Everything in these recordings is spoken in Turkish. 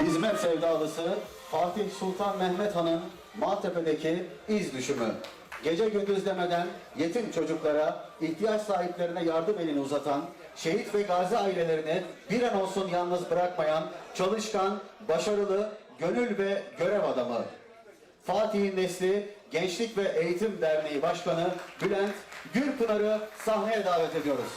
Hizmet sevdalısı Fatih Sultan Mehmet Han'ın Maltepe'deki iz düşümü. Gece gündüz demeden yetim çocuklara, ihtiyaç sahiplerine yardım elini uzatan, şehit ve gazi ailelerini bir an olsun yalnız bırakmayan, çalışkan, başarılı, gönül ve görev adamı. Fatih'in nesli Gençlik ve Eğitim Derneği Başkanı Bülent Gürpınar'ı sahneye davet ediyoruz.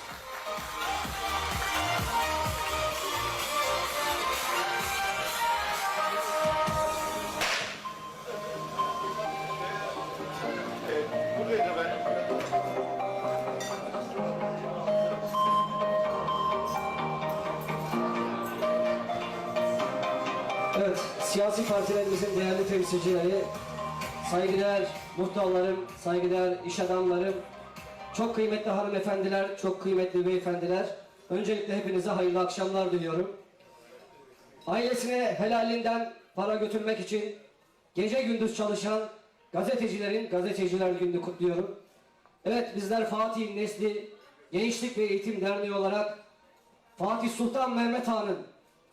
Evet, siyasi partilerimizin değerli temsilcileri, saygıdeğer muhtarlarım, saygıdeğer iş adamlarım, çok kıymetli hanımefendiler, çok kıymetli beyefendiler. Öncelikle hepinize hayırlı akşamlar diliyorum. Ailesine helalinden para götürmek için gece gündüz çalışan gazetecilerin gazeteciler gününü kutluyorum. Evet bizler Fatih Nesli Gençlik ve Eğitim Derneği olarak Fatih Sultan Mehmet Han'ın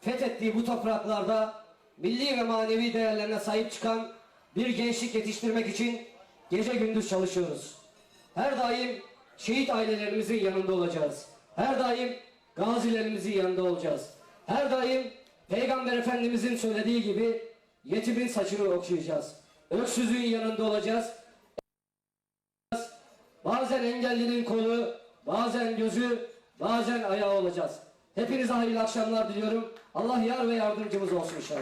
fethettiği bu topraklarda milli ve manevi değerlerine sahip çıkan bir gençlik yetiştirmek için gece gündüz çalışıyoruz. Her daim şehit ailelerimizin yanında olacağız. Her daim gazilerimizin yanında olacağız. Her daim Peygamber Efendimizin söylediği gibi yetimin saçını okşayacağız. Öksüzün yanında olacağız. Bazen engellinin kolu, bazen gözü, bazen ayağı olacağız. Hepinize hayırlı akşamlar diliyorum. Allah yar ve yardımcımız olsun inşallah.